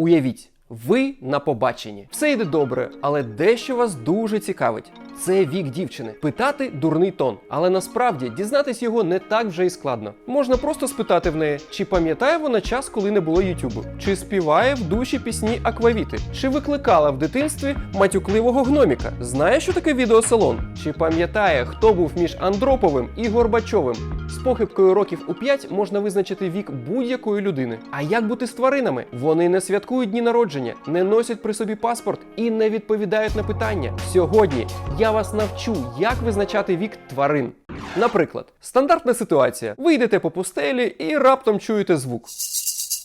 Уявіть, ви на побаченні. Все йде добре, але дещо вас дуже цікавить. Це вік дівчини. Питати дурний тон. Але насправді дізнатись його не так вже і складно. Можна просто спитати в неї, чи пам'ятає вона час, коли не було Ютубу, чи співає в душі пісні Аквавіти, чи викликала в дитинстві матюкливого гноміка. Знає, що таке відеосалон? Чи пам'ятає, хто був між Андроповим і Горбачовим? З похибкою років у 5 можна визначити вік будь-якої людини. А як бути з тваринами? Вони не святкують дні народження, не носять при собі паспорт і не відповідають на питання. Сьогодні я вас навчу, як визначати вік тварин. Наприклад, стандартна ситуація: ви йдете по пустелі і раптом чуєте звук.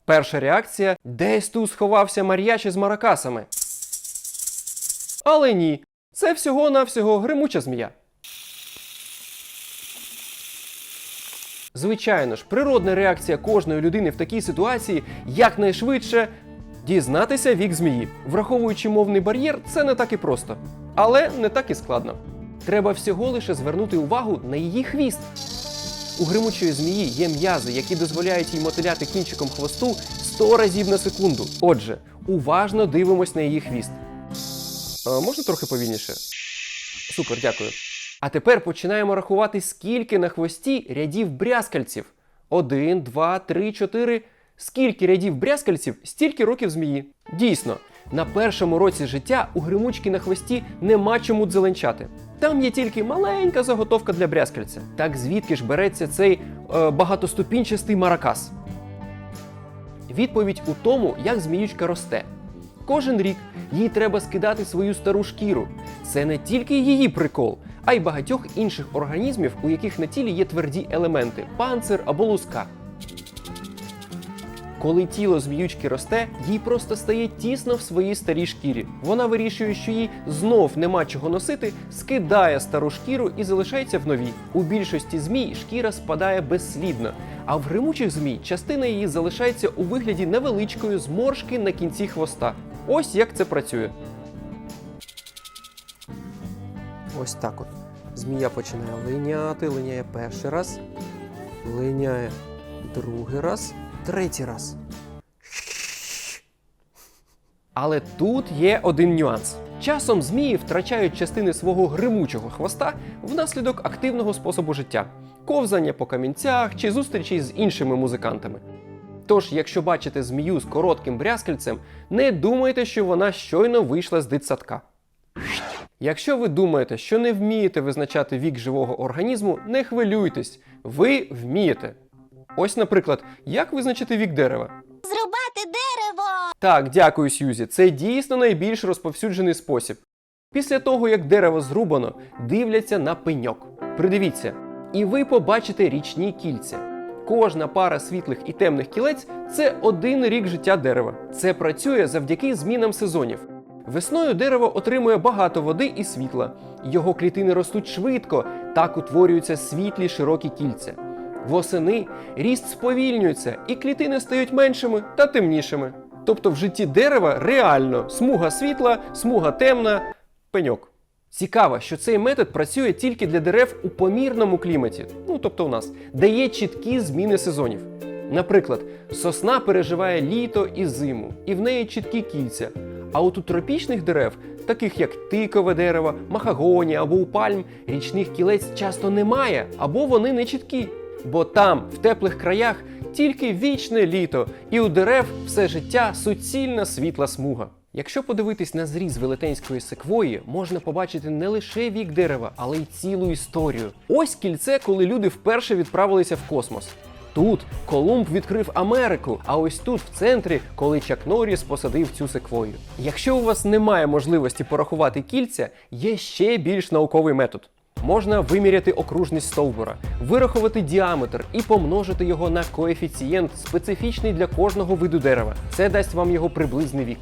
Перша реакція: десь тут сховався мар'яч із маракасами. Але ні, це всього-навсього гримуча змія. Звичайно ж, природна реакція кожної людини в такій ситуації якнайшвидше дізнатися вік змії. Враховуючи мовний бар'єр, це не так і просто, але не так і складно. Треба всього лише звернути увагу на її хвіст. У гримучої змії є м'язи, які дозволяють їй мотиляти кінчиком хвосту 100 разів на секунду. Отже, уважно дивимось на її хвіст. А, можна трохи повільніше? Супер, дякую. А тепер починаємо рахувати, скільки на хвості рядів брязкальців. Один, два, три, чотири. Скільки рядів брязкальців, стільки років змії. Дійсно, на першому році життя у гримучки на хвості нема чому дзеленчати. Там є тільки маленька заготовка для брязкальця. Так звідки ж береться цей е, багатоступінчастий маракас? Відповідь у тому, як зміючка росте. Кожен рік їй треба скидати свою стару шкіру. Це не тільки її прикол, а й багатьох інших організмів, у яких на тілі є тверді елементи панцир або луска. Коли тіло зміючки росте, їй просто стає тісно в своїй старій шкірі. Вона вирішує, що їй знов нема чого носити, скидає стару шкіру і залишається в новій. У більшості змій шкіра спадає безслідно, а в гримучих змій частина її залишається у вигляді невеличкої зморшки на кінці хвоста. Ось як це працює. Ось так от. Змія починає линяти, линяє перший раз, линяє другий раз, третій раз. Але тут є один нюанс. Часом змії втрачають частини свого гримучого хвоста внаслідок активного способу життя ковзання по камінцях чи зустрічі з іншими музикантами. Тож, якщо бачите змію з коротким брязкальцем, не думайте, що вона щойно вийшла з дитсадка. Якщо ви думаєте, що не вмієте визначати вік живого організму, не хвилюйтесь, ви вмієте. Ось, наприклад, як визначити вік дерева? Зрубати дерево. Так, дякую, Сьюзі. Це дійсно найбільш розповсюджений спосіб. Після того, як дерево зрубано, дивляться на пеньок. Придивіться, і ви побачите річні кільця. Кожна пара світлих і темних кілець це один рік життя дерева. Це працює завдяки змінам сезонів. Весною дерево отримує багато води і світла. Його клітини ростуть швидко, так утворюються світлі широкі кільця. Восени ріст сповільнюється, і клітини стають меншими та темнішими. Тобто в житті дерева реально смуга світла, смуга темна, пеньок. Цікаво, що цей метод працює тільки для дерев у помірному кліматі, ну тобто у нас, де є чіткі зміни сезонів. Наприклад, сосна переживає літо і зиму, і в неї чіткі кільця. А от у тропічних дерев, таких як тикове дерево, махагонія або у пальм, річних кілець часто немає, або вони не чіткі. Бо там, в теплих краях, тільки вічне літо, і у дерев все життя суцільна світла смуга. Якщо подивитись на зріз велетенської секвої, можна побачити не лише вік дерева, але й цілу історію. Ось кільце, коли люди вперше відправилися в космос. Тут Колумб відкрив Америку, а ось тут, в центрі, коли Чак Норріс посадив цю секвою. Якщо у вас немає можливості порахувати кільця, є ще більш науковий метод. Можна виміряти окружність стовбура, вирахувати діаметр і помножити його на коефіцієнт, специфічний для кожного виду дерева. Це дасть вам його приблизний вік.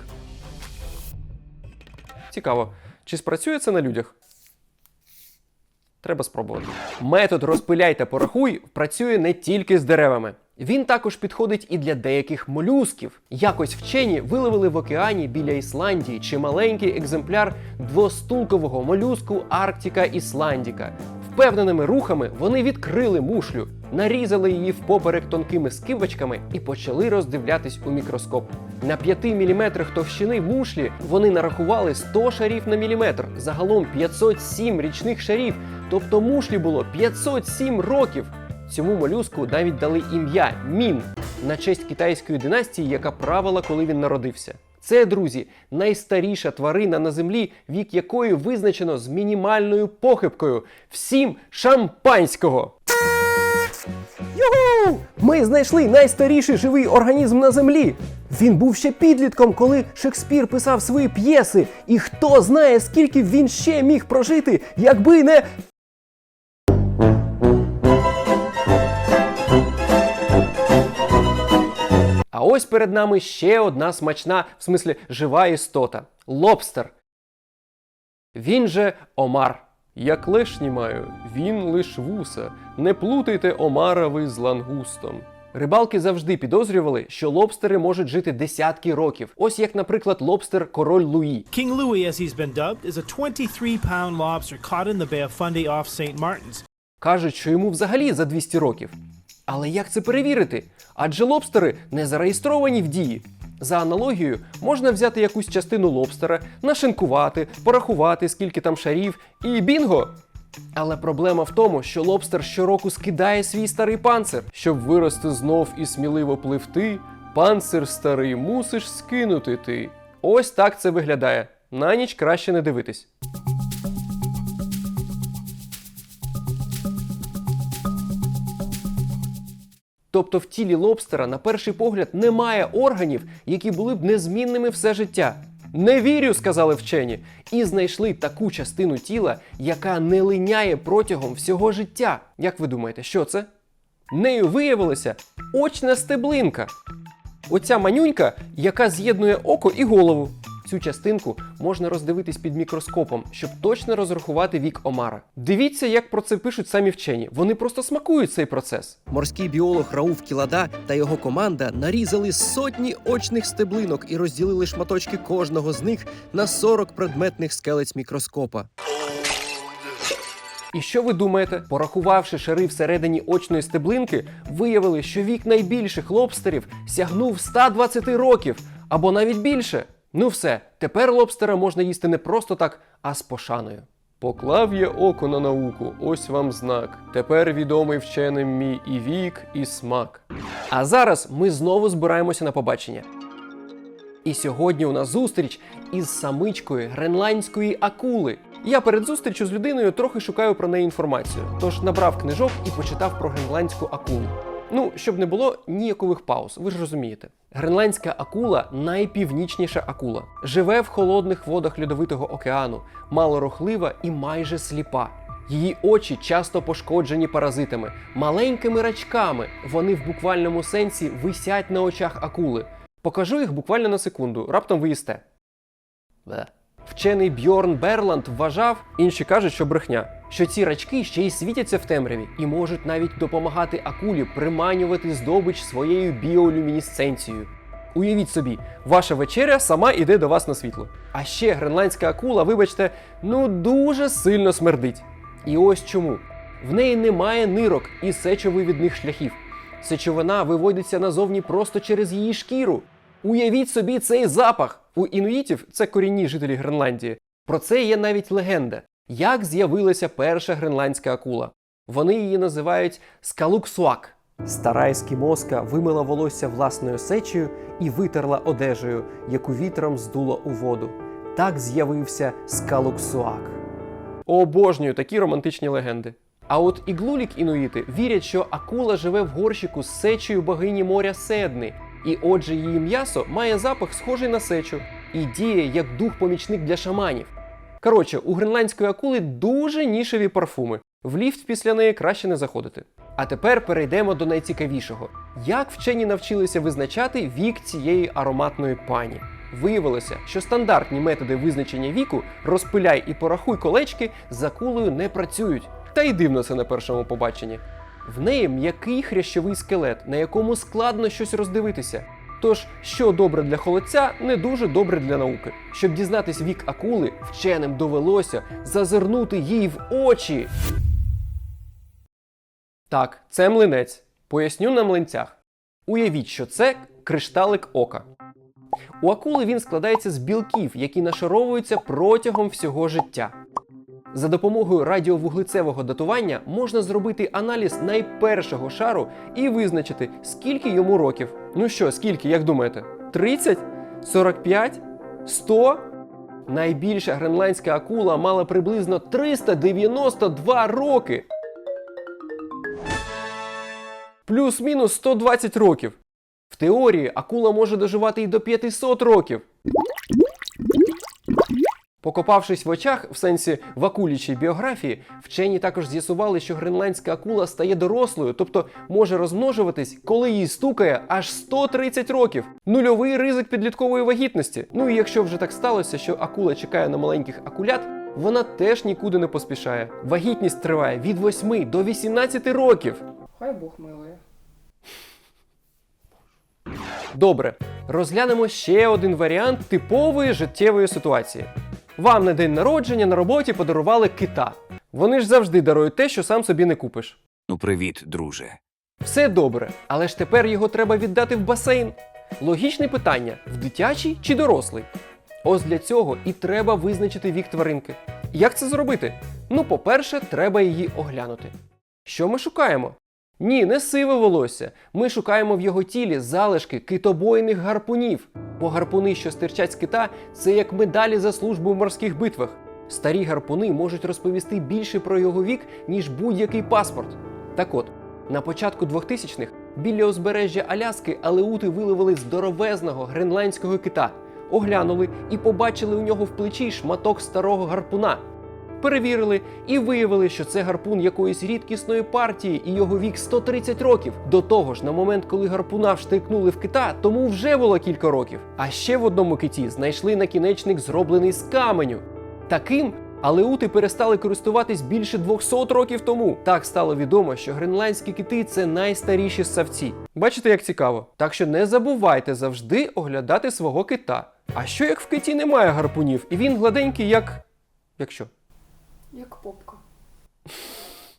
Цікаво, чи спрацює це на людях? Треба спробувати. Метод розпиляй та порахуй працює не тільки з деревами. Він також підходить і для деяких молюсків. Якось вчені виловили в океані біля Ісландії чималенький екземпляр двостулкового молюску Арктика Ісландіка. Впевненими рухами вони відкрили мушлю, нарізали її впоперек тонкими скибочками і почали роздивлятись у мікроскоп. На 5 мм товщини мушлі вони нарахували 100 шарів на міліметр, загалом 507 річних шарів, тобто мушлі було 507 років. Цьому молюску навіть дали ім'я Мін на честь китайської династії, яка правила, коли він народився. Це, друзі, найстаріша тварина на землі, вік якої визначено з мінімальною похибкою. Всім шампанського! Югу! Ми знайшли найстаріший живий організм на землі. Він був ще підлітком, коли Шекспір писав свої п'єси. І хто знає, скільки він ще міг прожити, якби не. А ось перед нами ще одна смачна, в смислі жива істота лобстер. Він же Омар. Як лешні маю, він лиш вуса. Не плутайте Омара ви з лангустом. Рибалки завжди підозрювали, що лобстери можуть жити десятки років. Ось як, наприклад, лобстер король Луї. King Louis, as he's been dubbed, is a 23 pound lobster caught in the Bay of Fundy off St. Martin's. Кажуть, що йому взагалі за 200 років. Але як це перевірити? Адже лобстери не зареєстровані в дії. За аналогією, можна взяти якусь частину лобстера, нашинкувати, порахувати, скільки там шарів, і бінго! Але проблема в тому, що лобстер щороку скидає свій старий панцир. Щоб вирости знов і сміливо пливти, панцир старий мусиш скинути ти. Ось так це виглядає. На ніч краще не дивитись. Тобто в тілі лобстера на перший погляд немає органів, які були б незмінними все життя. Не вірю, сказали вчені, і знайшли таку частину тіла, яка не линяє протягом всього життя. Як ви думаєте, що це? Нею виявилася очна стеблинка. Оця манюнька, яка з'єднує око і голову. Цю частинку можна роздивитись під мікроскопом, щоб точно розрахувати вік омара. Дивіться, як про це пишуть самі вчені. Вони просто смакують цей процес. Морський біолог Рауф Кілада та його команда нарізали сотні очних стеблинок і розділили шматочки кожного з них на 40 предметних скелець мікроскопа. І що ви думаєте? Порахувавши шари всередині очної стеблинки, виявили, що вік найбільших лобстерів сягнув 120 років або навіть більше. Ну все, тепер лобстера можна їсти не просто так, а з пошаною. Поклав я око на науку, ось вам знак. Тепер відомий вченим мій і вік, і смак. А зараз ми знову збираємося на побачення. І сьогодні у нас зустріч із самичкою гренландської акули. Я перед зустрічю з людиною трохи шукаю про неї інформацію, тож набрав книжок і почитав про гренландську акулу. Ну, щоб не було ніякових пауз, ви ж розумієте. Гренландська акула найпівнічніша акула. Живе в холодних водах льодовитого океану, малорухлива і майже сліпа. Її очі часто пошкоджені паразитами, маленькими рачками. Вони в буквальному сенсі висять на очах акули. Покажу їх буквально на секунду, раптом ви їсте. Бе. Вчений Бьорн Берланд вважав, інші кажуть, що брехня, що ці рачки ще й світяться в темряві і можуть навіть допомагати акулі приманювати здобич своєю біолюмінесценцією. Уявіть собі, ваша вечеря сама іде до вас на світло. А ще гренландська акула, вибачте, ну дуже сильно смердить. І ось чому. В неї немає нирок і сечовивідних шляхів. Сечовина виводиться назовні просто через її шкіру. Уявіть собі цей запах. У інуїтів це корінні жителі Гренландії. Про це є навіть легенда. Як з'явилася перша гренландська акула? Вони її називають скалуксуак. Стара ескімоска вимила волосся власною сечею і витерла одежею, яку вітром здуло у воду. Так з'явився скалуксуак. Обожнюю такі романтичні легенди. А от іглулік інуїти вірять, що акула живе в горщику з сечею богині моря Седни, і отже її м'ясо має запах схожий на сечу і діє як дух-помічник для шаманів. Коротше, у гренландської акули дуже нішеві парфуми. В ліфт після неї краще не заходити. А тепер перейдемо до найцікавішого: як вчені навчилися визначати вік цієї ароматної пані. Виявилося, що стандартні методи визначення віку розпиляй і порахуй колечки з акулою не працюють. Та й дивно це на першому побаченні. В неї м'який хрящовий скелет, на якому складно щось роздивитися. Тож, що добре для холодця, не дуже добре для науки. Щоб дізнатись вік акули, вченим довелося зазирнути їй в очі. Так, це млинець. Поясню на млинцях. Уявіть, що це кришталик ока. У акули він складається з білків, які нашаровуються протягом всього життя. За допомогою радіовуглецевого датування можна зробити аналіз найпершого шару і визначити, скільки йому років. Ну що, скільки, як думаєте? 30? 45? 100? Найбільша гренландська акула мала приблизно 392 роки. Плюс-мінус 120 років. В теорії акула може доживати і до 500 років. Покопавшись в очах, в сенсі в акулічій біографії, вчені також з'ясували, що гренландська акула стає дорослою, тобто може розмножуватись, коли їй стукає аж 130 років. Нульовий ризик підліткової вагітності. Ну і якщо вже так сталося, що акула чекає на маленьких акулят, вона теж нікуди не поспішає. Вагітність триває від 8 до 18 років. Хай Бог милує. Добре, розглянемо ще один варіант типової життєвої ситуації. Вам на день народження на роботі подарували кита. Вони ж завжди дарують те, що сам собі не купиш. Ну, привіт, друже. Все добре, але ж тепер його треба віддати в басейн. Логічне питання: в дитячий чи дорослий? Ось для цього і треба визначити вік тваринки. Як це зробити? Ну, по-перше, треба її оглянути. Що ми шукаємо? Ні, не сиве волосся. Ми шукаємо в його тілі залишки китобойних гарпунів. Бо гарпуни, що стирчать з кита, це як медалі за службу в морських битвах. Старі гарпуни можуть розповісти більше про його вік, ніж будь-який паспорт. Так от, на початку 2000-х біля узбережжя Аляски алеути виловили здоровезного гренландського кита, оглянули і побачили у нього в плечі шматок старого гарпуна. Перевірили і виявили, що це гарпун якоїсь рідкісної партії, і його вік 130 років. До того ж, на момент, коли гарпуна вштикнули в кита, тому вже було кілька років. А ще в одному киті знайшли накінечник, зроблений з каменю. Таким алеути перестали користуватись більше 200 років тому. Так стало відомо, що гренландські кити це найстаріші ссавці. Бачите, як цікаво. Так що не забувайте завжди оглядати свого кита. А що як в киті немає гарпунів, і він гладенький, як. як що? Як попка.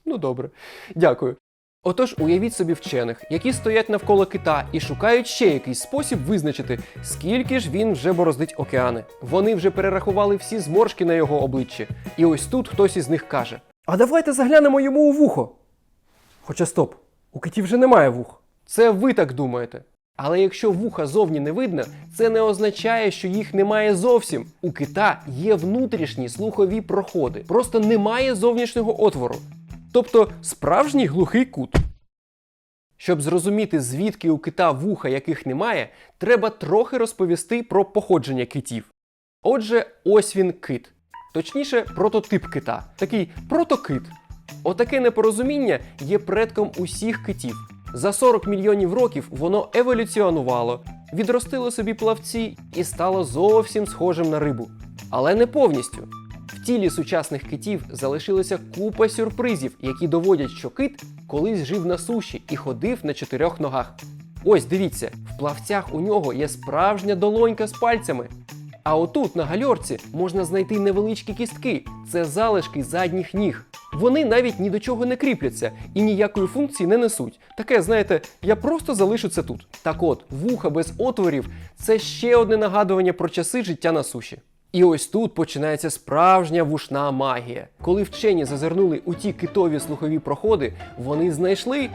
Ну добре, дякую. Отож, уявіть собі вчених, які стоять навколо кита і шукають ще якийсь спосіб визначити, скільки ж він вже бороздить океани. Вони вже перерахували всі зморшки на його обличчі. І ось тут хтось із них каже: А давайте заглянемо йому у вухо. Хоча стоп, у китів вже немає вух. Це ви так думаєте. Але якщо вуха зовні не видно, це не означає, що їх немає зовсім. У кита є внутрішні слухові проходи, просто немає зовнішнього отвору. Тобто справжній глухий кут. Щоб зрозуміти, звідки у кита вуха яких немає, треба трохи розповісти про походження китів. Отже, ось він кит. Точніше, прототип кита, такий протокит. Отаке непорозуміння є предком усіх китів. За 40 мільйонів років воно еволюціонувало, відростило собі плавці і стало зовсім схожим на рибу. Але не повністю. В тілі сучасних китів залишилася купа сюрпризів, які доводять, що кит колись жив на суші і ходив на чотирьох ногах. Ось дивіться, в плавцях у нього є справжня долонька з пальцями. А отут на гальорці можна знайти невеличкі кістки це залишки задніх ніг. Вони навіть ні до чого не кріпляться і ніякої функції не несуть. Таке, знаєте, я просто залишу це тут. Так от, вуха без отворів це ще одне нагадування про часи життя на суші. І ось тут починається справжня вушна магія. Коли вчені зазирнули у ті китові слухові проходи, вони знайшли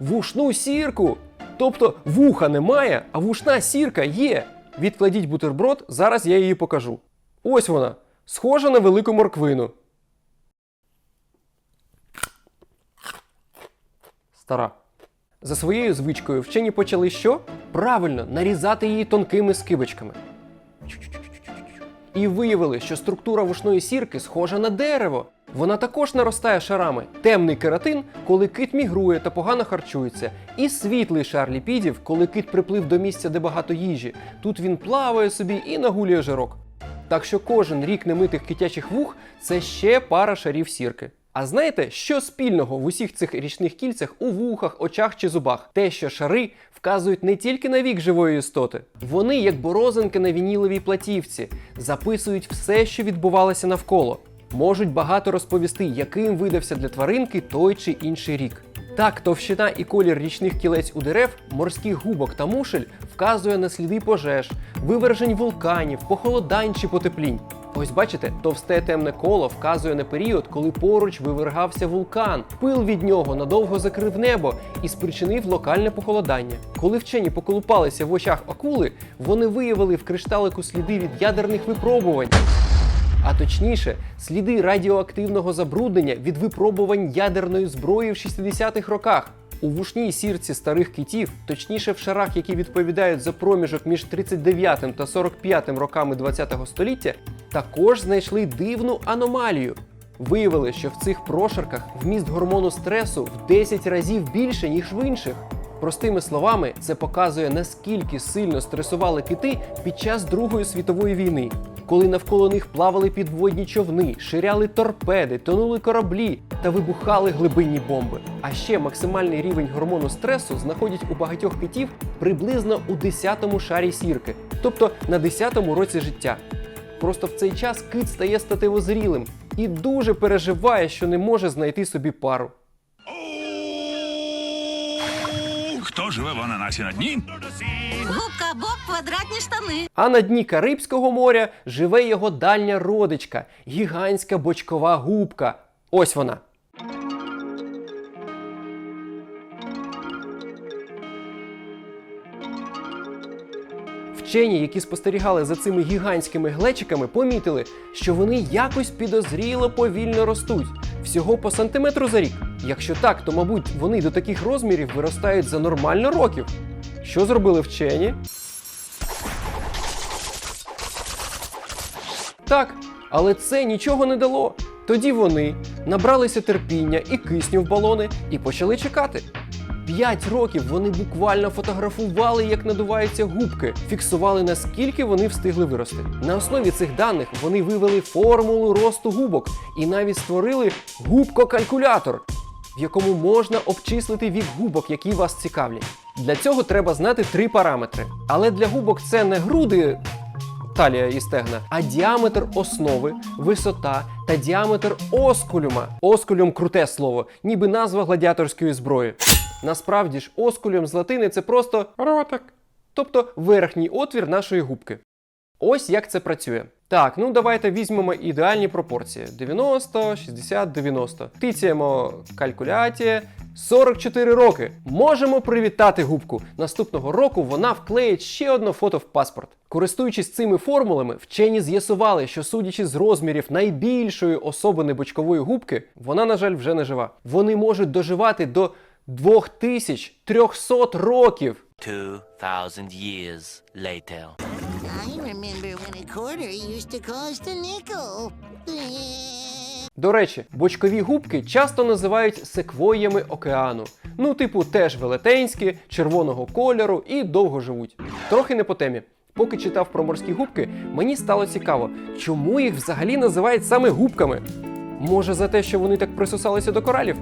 вушну сірку. Тобто вуха немає, а вушна сірка є. Відкладіть бутерброд, зараз я її покажу. Ось вона, схожа на велику морквину. Стара. За своєю звичкою вчені почали що? Правильно, нарізати її тонкими скибочками. І виявили, що структура вушної сірки схожа на дерево. Вона також наростає шарами. Темний кератин, коли кит мігрує та погано харчується, і світлий шар ліпідів, коли кит приплив до місця, де багато їжі. Тут він плаває собі і нагулює жирок. Так що кожен рік немитих китячих вух це ще пара шарів сірки. А знаєте, що спільного в усіх цих річних кільцях у вухах, очах чи зубах? Те, що шари вказують не тільки на вік живої істоти, вони, як борозинки на вініловій платівці, записують все, що відбувалося навколо. Можуть багато розповісти, яким видався для тваринки той чи інший рік. Так, товщина і колір річних кілець у дерев, морських губок та мушель вказує на сліди пожеж, вивержень вулканів, похолодань чи потеплінь. Ось бачите, товсте темне коло вказує на період, коли поруч вивергався вулкан. Пил від нього надовго закрив небо і спричинив локальне похолодання. Коли вчені поколупалися в очах акули, вони виявили в кришталику сліди від ядерних випробувань. А точніше, сліди радіоактивного забруднення від випробувань ядерної зброї в 60-х роках. У вушній сірці старих китів, точніше в шарах, які відповідають за проміжок між 39 та 45 роками ХХ століття, також знайшли дивну аномалію. Виявили, що в цих прошарках вміст гормону стресу в 10 разів більше, ніж в інших. Простими словами, це показує наскільки сильно стресували кити під час Другої світової війни, коли навколо них плавали підводні човни, ширяли торпеди, тонули кораблі та вибухали глибинні бомби. А ще максимальний рівень гормону стресу знаходять у багатьох китів приблизно у 10-му шарі сірки, тобто на 10-му році життя. Просто в цей час кит стає статевозрілим і дуже переживає, що не може знайти собі пару. Хто живе в ананасі на дні? Губка Боб, квадратні штани. А на дні Карибського моря живе його дальня родичка гігантська бочкова губка. Ось вона. Вчені, які спостерігали за цими гігантськими глечиками, помітили, що вони якось підозріло повільно ростуть, всього по сантиметру за рік. Якщо так, то мабуть вони до таких розмірів виростають за нормально років. Що зробили вчені? Так, але це нічого не дало. Тоді вони набралися терпіння і кисню в балони і почали чекати. П'ять років вони буквально фотографували, як надуваються губки, фіксували наскільки вони встигли вирости. На основі цих даних вони вивели формулу росту губок і навіть створили губкокалькулятор, в якому можна обчислити вік губок, які вас цікавлять. Для цього треба знати три параметри. Але для губок це не груди талія і стегна, а діаметр основи, висота та діаметр оскулюма. Оскулюм круте слово, ніби назва гладіаторської зброї. Насправді ж, оскулюм з латини це просто ротик, тобто верхній отвір нашої губки. Ось як це працює. Так, ну давайте візьмемо ідеальні пропорції: 90, 60, 90. Тицяємо калькуляція. 44 роки. Можемо привітати губку. Наступного року вона вклеїть ще одне фото в паспорт. Користуючись цими формулами, вчені з'ясували, що судячи з розмірів найбільшої особини бочкової губки, вона, на жаль, вже не жива. Вони можуть доживати до 2300 років. 2,000 years later. I remember when a quarter used to cost a nickel. До речі, бочкові губки часто називають секвоями океану. Ну, типу, теж велетенські, червоного кольору і довго живуть. Трохи не по темі. Поки читав про морські губки, мені стало цікаво, чому їх взагалі називають саме губками. Може, за те, що вони так присосалися до коралів?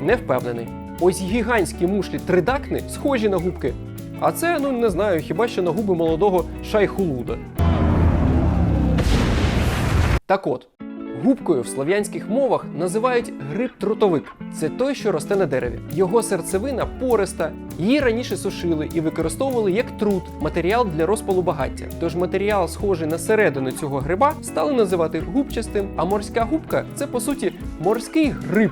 Не впевнений. Ось гігантські мушлі тридакни схожі на губки. А це, ну не знаю, хіба що на губи молодого шайхулуда. Так от, губкою в слов'янських мовах називають гриб-трутовик. Це той, що росте на дереві. Його серцевина пориста. Її раніше сушили і використовували як трут, матеріал для розпалу багаття. Тож матеріал, схожий на середину цього гриба, стали називати губчастим, а морська губка це по суті морський гриб.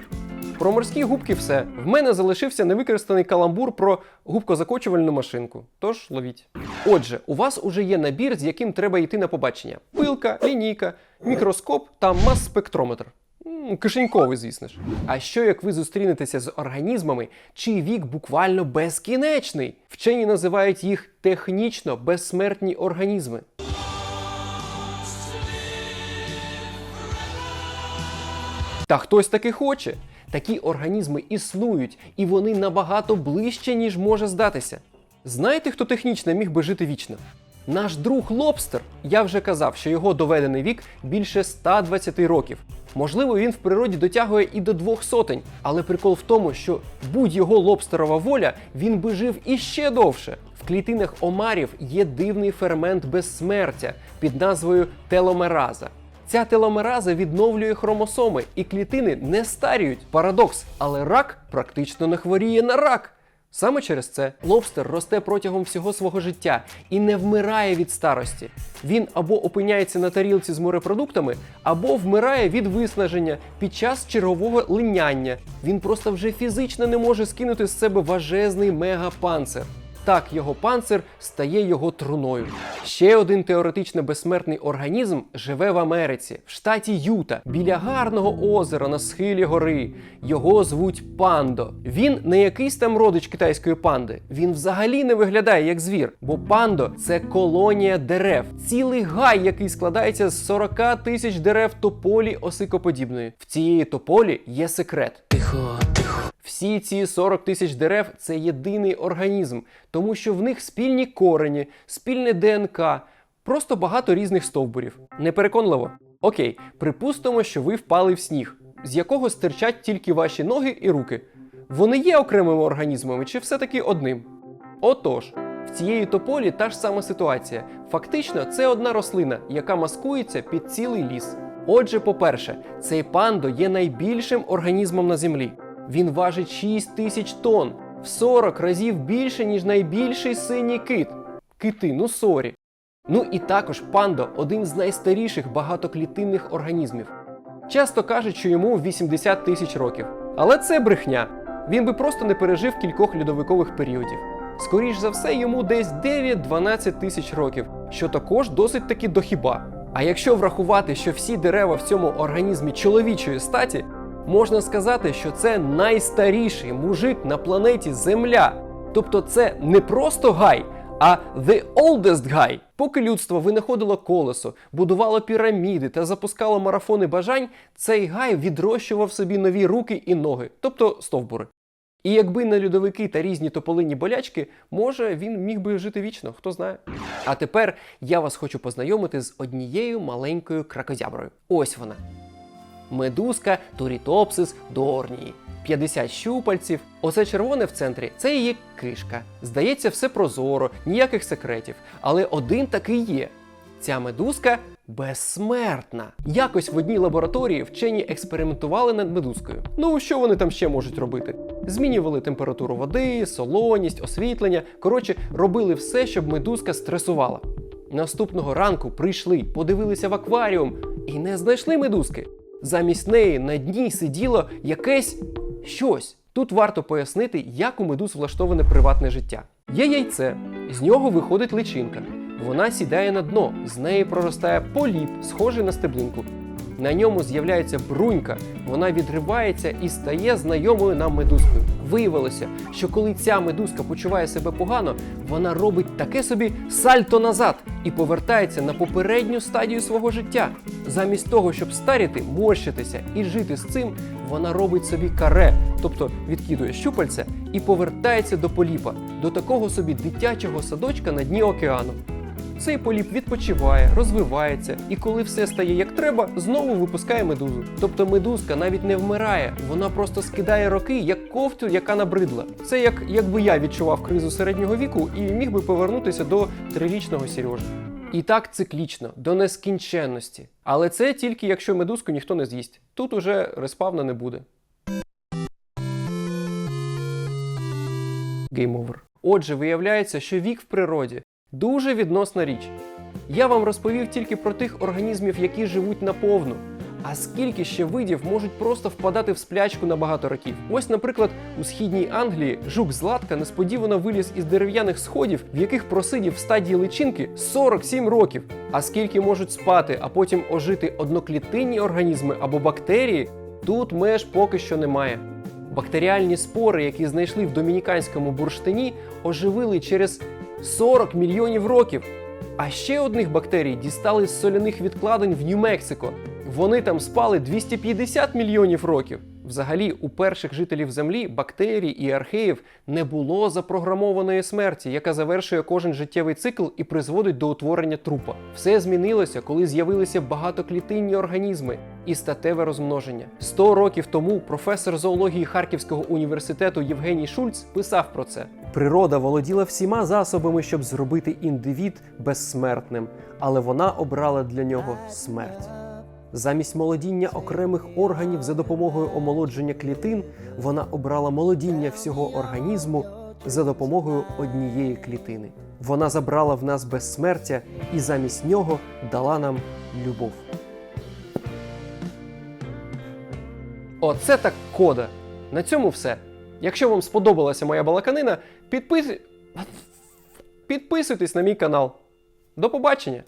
Про морські губки все. В мене залишився невикористаний каламбур про губкозакочувальну машинку. Тож ловіть. Отже, у вас уже є набір, з яким треба йти на побачення: пилка, лінійка, мікроскоп та мас-спектрометр. Кишеньковий, звісно ж. А що як ви зустрінетеся з організмами, чий вік буквально безкінечний? Вчені називають їх технічно безсмертні організми. Та хтось таки хоче. Такі організми існують, і вони набагато ближче, ніж може здатися. Знаєте, хто технічно міг би жити вічно? Наш друг лобстер. Я вже казав, що його доведений вік більше 120 років. Можливо, він в природі дотягує і до двох сотень, але прикол в тому, що будь його лобстерова воля, він би жив іще довше. В клітинах омарів є дивний фермент безсмертя під назвою теломераза. Ця теломераза відновлює хромосоми, і клітини не старіють. Парадокс, але рак практично не хворіє на рак. Саме через це лобстер росте протягом всього свого життя і не вмирає від старості. Він або опиняється на тарілці з морепродуктами, або вмирає від виснаження під час чергового линяння. Він просто вже фізично не може скинути з себе важезний мегапанцир. Так його панцир стає його труною. Ще один теоретично безсмертний організм живе в Америці, в штаті Юта, біля гарного озера на схилі гори. Його звуть Пандо. Він не якийсь там родич китайської панди. Він взагалі не виглядає як звір, бо пандо це колонія дерев, цілий гай, який складається з 40 тисяч дерев тополі осикоподібної. В цієї тополі є секрет. Тихо. Всі ці 40 тисяч дерев це єдиний організм, тому що в них спільні корені, спільне ДНК, просто багато різних стовбурів. Непереконливо. Окей, припустимо, що ви впали в сніг, з якого стирчать тільки ваші ноги і руки. Вони є окремими організмами чи все-таки одним? Отож, в цієї тополі та ж сама ситуація. Фактично, це одна рослина, яка маскується під цілий ліс. Отже, по-перше, цей пандо є найбільшим організмом на землі. Він важить 6 тисяч тонн, в 40 разів більше, ніж найбільший синій кит. Кити, ну сорі. Ну і також пандо один з найстаріших багатоклітинних організмів. Часто кажуть, що йому 80 тисяч років. Але це брехня. Він би просто не пережив кількох льодовикових періодів. Скоріш за все, йому десь 9-12 тисяч років, що також досить таки дохіба. А якщо врахувати, що всі дерева в цьому організмі чоловічої статі, можна сказати, що це найстаріший мужик на планеті Земля. Тобто це не просто гай, а the oldest guy. Поки людство винаходило колесо, будувало піраміди та запускало марафони бажань, цей гай відрощував собі нові руки і ноги, тобто стовбури. І якби не льодовики та різні тополинні болячки, може він міг би жити вічно, хто знає. А тепер я вас хочу познайомити з однією маленькою кракозяброю. Ось вона. Медузка Турітопсис дорнії. 50 щупальців. Оце червоне в центрі це її кишка. Здається, все прозоро, ніяких секретів. Але один такий є. Ця медузка безсмертна. Якось в одній лабораторії вчені експериментували над медузкою. Ну що вони там ще можуть робити? Змінювали температуру води, солоність, освітлення. Коротше, робили все, щоб медузка стресувала. Наступного ранку прийшли, подивилися в акваріум і не знайшли медузки. Замість неї на дні сиділо якесь щось. Тут варто пояснити, як у медуз влаштоване приватне життя. Є яйце, з нього виходить личинка. Вона сідає на дно, з неї проростає поліп, схожий на стеблинку. На ньому з'являється брунька, вона відривається і стає знайомою нам медузкою. Виявилося, що коли ця медузка почуває себе погано, вона робить таке собі сальто назад і повертається на попередню стадію свого життя. Замість того, щоб старіти, морщитися і жити з цим, вона робить собі каре, тобто відкидує щупальця і повертається до поліпа, до такого собі дитячого садочка на дні океану. Цей поліп відпочиває, розвивається, і коли все стає як треба, знову випускає медузу. Тобто медузка навіть не вмирає, вона просто скидає роки як ковту, яка набридла. Це як якби я відчував кризу середнього віку і міг би повернутися до трирічного Сережі. І так циклічно, до нескінченності. Але це тільки якщо медузку ніхто не з'їсть. Тут уже респавна не буде. Game over. Отже, виявляється, що вік в природі дуже відносна річ. Я вам розповів тільки про тих організмів, які живуть наповну. А скільки ще видів можуть просто впадати в сплячку на багато років? Ось, наприклад, у східній Англії жук Златка несподівано виліз із дерев'яних сходів, в яких просидів в стадії личинки 47 років. А скільки можуть спати, а потім ожити одноклітинні організми або бактерії, тут меж поки що немає. Бактеріальні спори, які знайшли в домініканському бурштині, оживили через 40 мільйонів років. А ще одних бактерій дістали з соляних відкладень в Нью-Мексико. Вони там спали 250 мільйонів років. Взагалі, у перших жителів Землі бактерій і археїв не було запрограмованої смерті, яка завершує кожен життєвий цикл і призводить до утворення трупа. Все змінилося, коли з'явилися багатоклітинні організми і статеве розмноження. 100 років тому професор зоології Харківського університету Євгеній Шульц писав про це. Природа володіла всіма засобами, щоб зробити індивід безсмертним, але вона обрала для нього смерть. Замість молодіння окремих органів за допомогою омолодження клітин вона обрала молодіння всього організму за допомогою однієї клітини. Вона забрала в нас безсмертя і замість нього дала нам любов. Оце так кода. На цьому все. Якщо вам сподобалася моя балаканина, підпис... підписуйтесь на мій канал. До побачення!